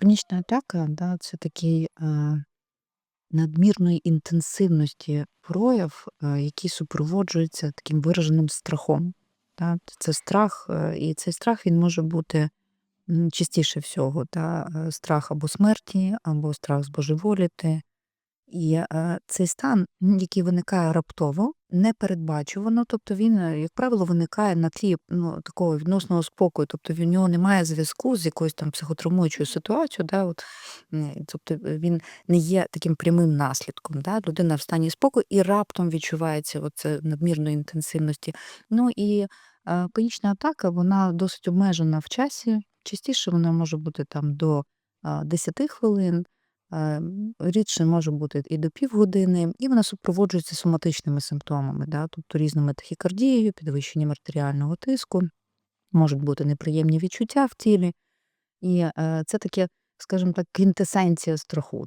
Панічна атака, да, це такий, надмірної інтенсивності прояв, який супроводжується таким вираженим страхом. Да. Це страх, і цей страх він може бути, частіше всього, да, страх або смерті, або страх збожеволіти. І, е, цей стан, який виникає раптово, непередбачувано, тобто він, е, як правило, виникає на тлі, ну, такого відносного спокою, тобто в нього немає зв'язку з якоюсь там психотравмуючою ситуацією, да, от, тобто, е, він не є таким прямим наслідком, да. Людина в стані спокою і раптом відчувається оце надмірної інтенсивності. Ну і, панічна атака, вона досить обмежена в часі. Частіше вона може бути там до, а, 10 хвилин, рідше може бути і до півгодини, і вона супроводжується соматичними симптомами, да, тобто різними тахікардією, підвищенням артеріального тиску, можуть бути неприємні відчуття в тілі. І, е, це таке, скажімо так, квінтесенція страху.